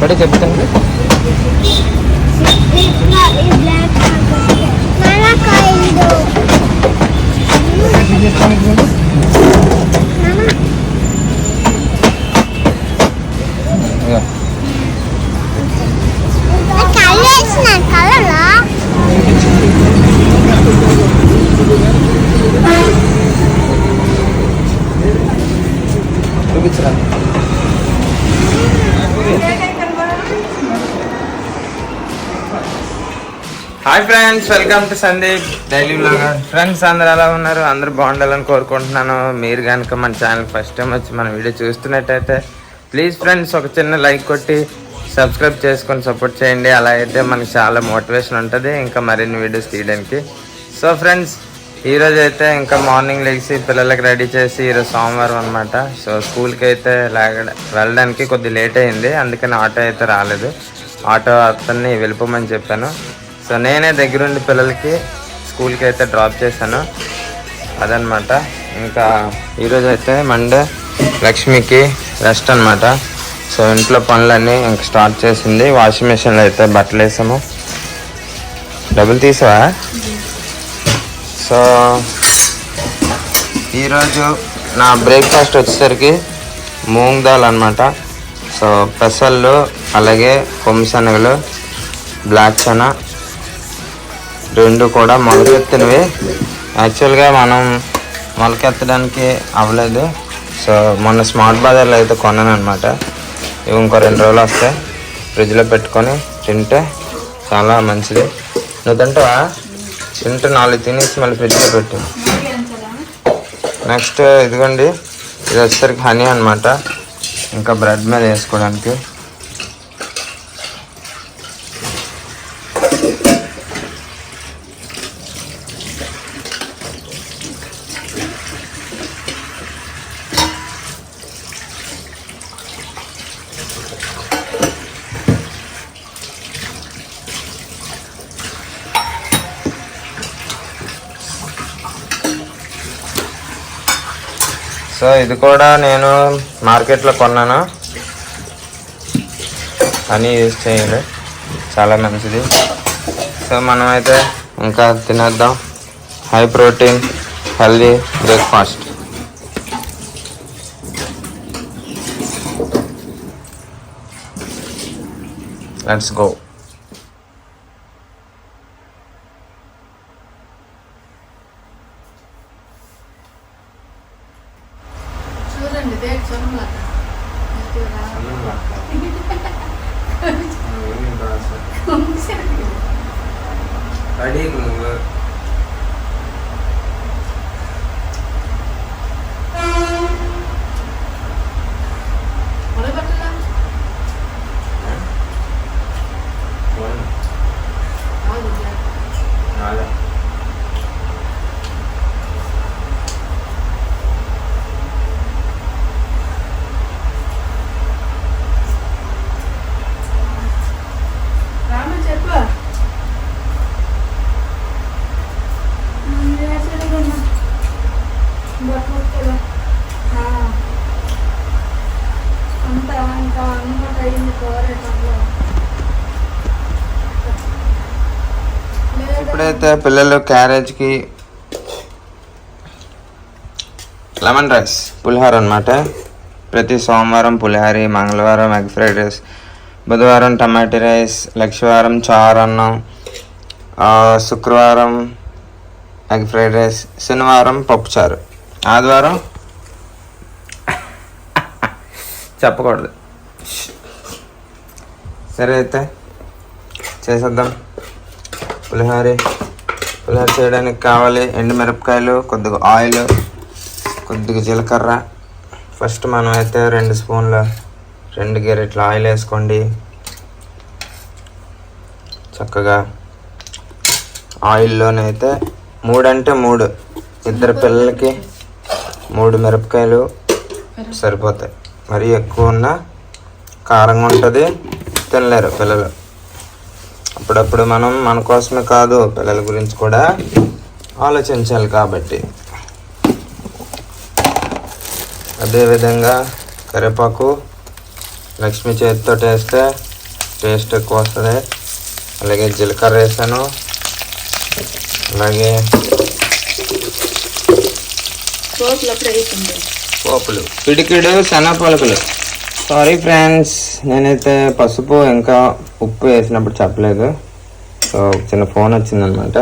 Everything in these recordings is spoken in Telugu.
పడి చెప్తాను ఈ friends welcome to Sandeep daily blogger friends అందరు ఎలా ఉన్నారు? అందరు బాగుండాలని కోరుకుంటున్నాను. మీరు కనుక మన ఛానల్ ఫస్ట్ టైం వచ్చి మన వీడియో చూస్తున్నట్టయితే ప్లీజ్ ఫ్రెండ్స్ ఒక చిన్న లైక్ కొట్టి సబ్స్క్రైబ్ చేసుకొని సపోర్ట్ చేయండి. అలా అయితే మనకి చాలా మోటివేషన్ ఉంటుంది. ఇంకా మరిన్ని వీడియోస్ తీయడానికి. సో ఫ్రెండ్స్ ఈరోజు అయితే ఇంకా మార్నింగ్ లేచి పిల్లలకి రెడీ చేసి ఈరోజు సోమవారం అనమాట సో స్కూల్కి అయితే లాగ వెళ్ళడానికి కొద్ది లేట్ అయింది. అందుకని ఆటో అయితే రాలేదు. ఆటో అతన్ని వెళ్ళిపోమని చెప్పాను. సో నేనే దగ్గరుండి పిల్లలకి స్కూల్కి అయితే డ్రాప్ చేశాను. అదనమాట ఇంకా ఈరోజు అయితే మండే లక్ష్మికి రెస్ట్ అనమాట సో ఇంట్లో పనులన్నీ ఇంకా స్టార్ట్ చేసింది. వాషింగ్ మిషన్లో అయితే బట్టలు వేసాము. డబ్బులు తీసావా? సో ఈరోజు నా బ్రేక్ఫాస్ట్ వచ్చేసరికి మూంగ్ దాల్ అనమాట సో పెసళ్ళు అలాగే కొమ్మిశనగలు బ్లాక్ చనా రెండు కూడా మొలకెత్తినవి. యాక్చువల్గా మనం మొలకెత్తడానికి అవ్వలేదు. సో మొన్న స్మార్ట్ బజార్లో అయితే కొన్నాను అనమాట ఇవి ఇంకో రెండు రోజులు వస్తాయి. ఫ్రిడ్జ్లో పెట్టుకొని తింటే చాలా మంచిది. నువ్వు తింటావా? తింటే నాలుగు తినేసి మళ్ళీ ఫ్రిడ్జ్లో పెట్టు. నెక్స్ట్ ఇదిగోండి. ఇది వచ్చేసరికి హనీ అనమాట ఇంకా బ్రెడ్ మీద వేసుకోవడానికి. సో ఇది కూడా నేను మార్కెట్లో కొన్నాను. అని యూజ్ చేయాలి. చాలా మంచిది. సో మనం అయితే ఇంకా తినేద్దాం. High protein healthy breakfast let's go ну ఇప్పుడైతే పిల్లలు క్యారేజ్కి లెమన్ రైస్ పులిహోర అనమాట ప్రతి సోమవారం పులిహోరి మంగళవారం ఎగ్ ఫ్రైడ్ రైస్ బుధవారం టమాటా రైస్ లక్షవారం చారు అన్నం శుక్రవారం ఎగ్ ఫ్రైడ్ రైస్ శనివారం పప్పుచారు ఆదివారం చెప్పకూడదు. సరే అయితే చేసేద్దాం. పులిహోర. పులిహోర చేయడానికి కావాలి ఎండుమిరపకాయలు కొద్దిగా ఆయిల్ కొద్దిగా జీలకర్ర. ఫస్ట్ మనం అయితే రెండు స్పూన్ల రెండు గెరెట్ల ఆయిల్ వేసుకోండి. చక్కగా ఆయిల్లోనైతే మూడు అంటే మూడు. ఇద్దరు పిల్లలకి మూడు మిరపకాయలు సరిపోతాయి. మరీ ఎక్కువ ఉన్న కారంగా ఉంటుంది తినలేరు పిల్లలు. అప్పుడప్పుడు మనం మన కోసమే కాదు పిల్లల గురించి కూడా ఆలోచించాలి కాబట్టి. అదేవిధంగా కరివేపాకు లక్ష్మి చేతితో వేస్తే టేస్ట్ ఎక్కువ వస్తుంది. అలాగే జీలకర్ర వేసాను. అలాగే పోపులు పిడికిడు శనగ పలుకులు సారీ ఫ్రెండ్స్ నేనైతే పసుపు ఇంకా ఉప్పు వేసినప్పుడు చెప్పలేదు. సో చిన్న ఫోన్ వచ్చిందనమాట.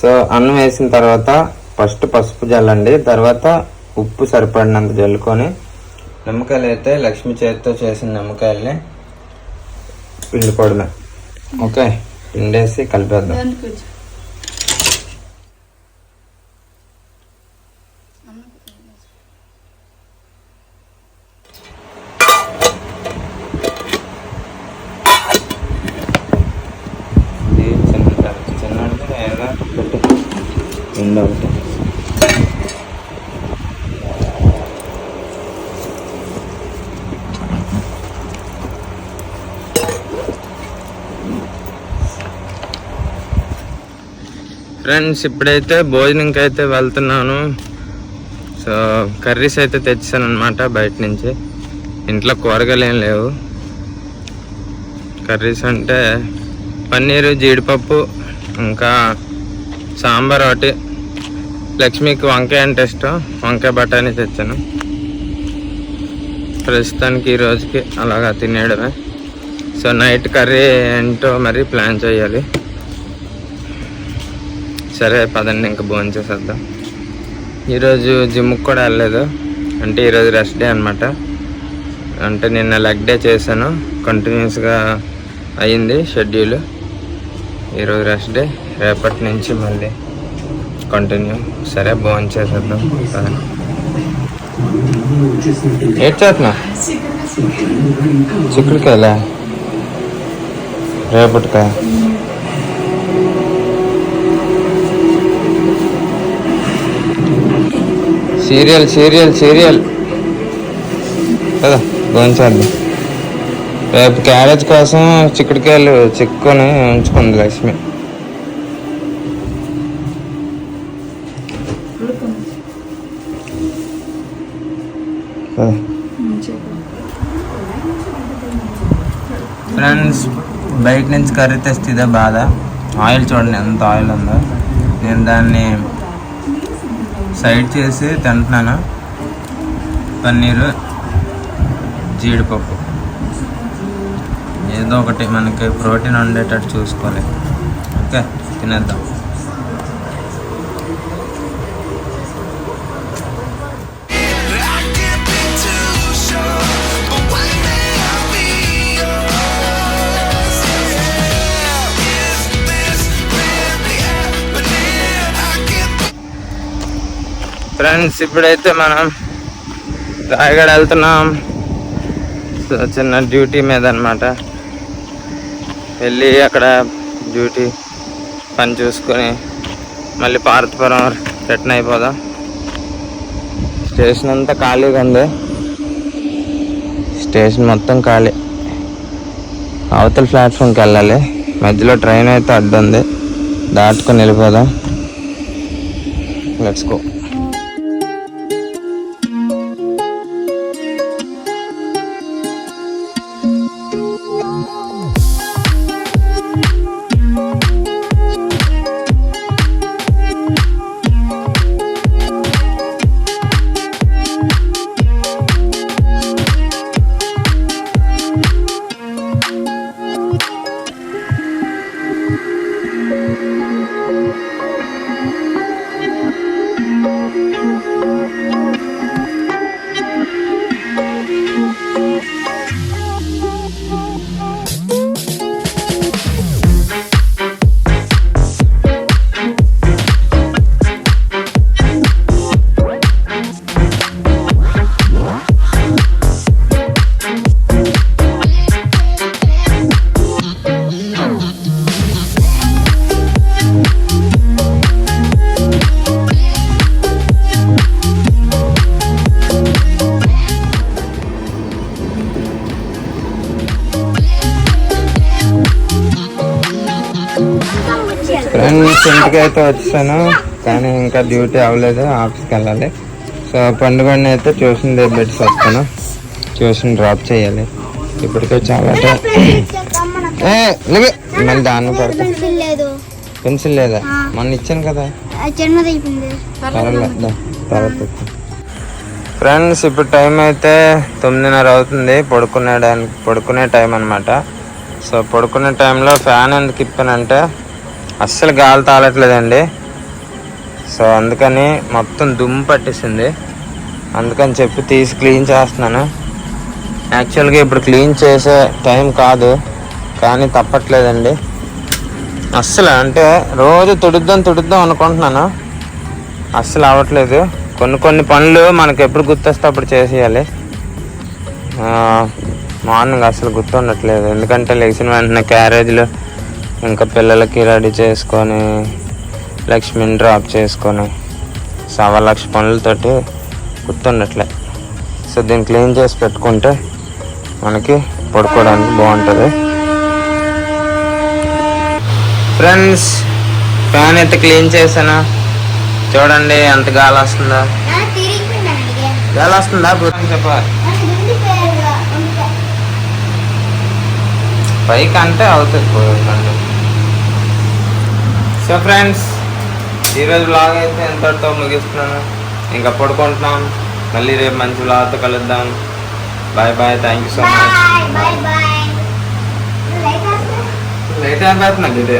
సో అన్నం వేసిన తర్వాత ఫస్ట్ పసుపు జల్లండి. తర్వాత ఉప్పు సరిపడినంత జల్లుకొని నిమ్మకాయలు అయితే లక్ష్మి చేతితో చేసిన నిమ్మకాయల్ని పిండుకోవడమే ఓకే? పిండేసి కలిపేద్దాం దానికి కొంచెం ఇది చిన్న చిన్నది నేరుగా పెట్టు రెండు ఒకటి ఫ్రెండ్స్ ఇప్పుడైతే భోజనంకి అయితే వెళ్తున్నాను. సో కర్రీస్ అయితే తెచ్చాను అనమాట బయట నుంచి. ఇంట్లో కూరగాయలు ఏం లేవు. కర్రీస్ అంటే పన్నీరు జీడిపప్పు ఇంకా సాంబార్ ఒకటి. లక్ష్మికి వంకాయ అంటే ఇష్టం. వంకాయ బఠానీ తెచ్చాను. ప్రస్తుతానికి ఈ రోజుకి అలాగా తినేయడమే. సో నైట్ కర్రీ ఏంటో మరి ప్లాన్ చేయాలి. సరే పదండి ఇంకా భోజనం చేసేద్దాం. ఈరోజు జిమ్కి కూడా వెళ్ళలేదు. అంటే ఈరోజు రెస్ట్ డే అనమాట అంటే నిన్న లెగ్ డే చేశాను. కంటిన్యూస్గా అయింది షెడ్యూల్ ఈరోజు రెస్ట్ డే రేపటి నుంచి మళ్ళీ కంటిన్యూ సరే భోజనం చేసేద్దాం. పదండి. చేస్తున్నా చిక్కుడుకాయలా? రేపటికాయ సీరియల్ సీరియల్ సీరియల్. కదా భోంచేద్దాం రేపు క్యారేజ్ కోసం చిక్కుడుకాయలు చిక్కుని ఉంచుకుంది లక్ష్మి. ఫ్రెండ్స్ బయట నుంచి కర్రీ తెస్తే ఇదే బాధ. ఆయిల్ చూడండి ఎంత ఆయిల్ ఉందో. నేను దాన్ని సైడ్ చేసి తింటున్నాను. పన్నీరు జీడిపప్పు. ఏదో ఒకటి మనకి ప్రోటీన్ ఉండేటట్టు చూసుకోవాలి. ఓకే తినేద్దాం. ఫ్రెండ్స్ ఇప్పుడైతే మనం రాయగడ వెళ్తున్నాం. సో చిన్న డ్యూటీ మీద అనమాట వెళ్ళి అక్కడ డ్యూటీ పని చూసుకొని మళ్ళీ పార్వతీపురం రిటర్న్ అయిపోదాం. స్టేషన్ అంతా ఖాళీగా ఉంది. స్టేషన్ మొత్తం ఖాళీ. అవతల ప్లాట్ఫామ్కి వెళ్ళాలి. మధ్యలో ట్రైన్ అయితే అడ్డుంది. దాటుకొని వెళ్ళిపోదాం. లెట్స్ గో ఇంటికి అయితే వచ్చాను కానీ ఇంకా డ్యూటీ అవ్వలేదు ఆఫీస్కి వెళ్ళాలి. సో పండుగని అయితే ట్యూషన్ పెట్టి వస్తాను. ట్యూషన్ డ్రాప్ చేయాలి. ఇప్పటికే చాలా. మళ్ళీ దాన్ని పడతా. పెన్సిల్ లేదు? మొన్న ఇచ్చాను కదా. పర్వాలేదు తర్వాత ఫ్రెండ్స్ ఇప్పుడు టైం అయితే తొమ్మిదిన్నర అవుతుంది. పడుకునేడానికి పడుకునే టైం అనమాట సో పడుకునే టైంలో ఫ్యాన్ ఎందుకు ఇప్పానంటే అస్సలు గాలి తాళట్లేదండి. సో అందుకని మొత్తం దుమ్ము పట్టేసింది. అందుకని చెప్పి తీసి క్లీన్ చేస్తున్నాను. యాక్చువల్గా ఇప్పుడు క్లీన్ చేసే టైం కాదు కానీ తప్పట్లేదండి. అస్సలు అంటే రోజు తుడుద్దాం తుడుద్దాం అనుకుంటున్నాను. అస్సలు అవ్వట్లేదు. కొన్ని కొన్ని పనులు మనకి ఎప్పుడు గుర్తొస్తే అప్పుడు చేసేయాలి. మార్నింగ్ అసలు గుర్తుండట్లేదు ఎందుకంటే లేచిన వెంటనే క్యారేజ్లు ఇంకా పిల్లలకి రెడీ చేసుకొని లక్ష్మిని డ్రాప్ చేసుకొని సవా లక్ష పనులతోటి గుర్తుండట్లే సో దీన్ని క్లీన్ చేసి పెట్టుకుంటే మనకి పడుకోవడానికి బాగుంటుంది. ఫ్రెండ్స్ ఫ్యాన్ అయితే క్లీన్ చేశాను? చూడండి ఎంత గాలి వస్తుందా. గాలి వస్తుందా? చెప్పాలి పైకి అంటే అవుతుంది సో ఫ్రెండ్స్ ఈరోజు బ్లాగ్ అయితే ఎంతటితో ముగిస్తున్నాను ఇంకా పడుకుంటున్నాం. మళ్ళీ రేపు మంచి బ్లాగ్తో కలుద్దాం. Bye bye thank you so much late అయిపోతున్నది ఇదే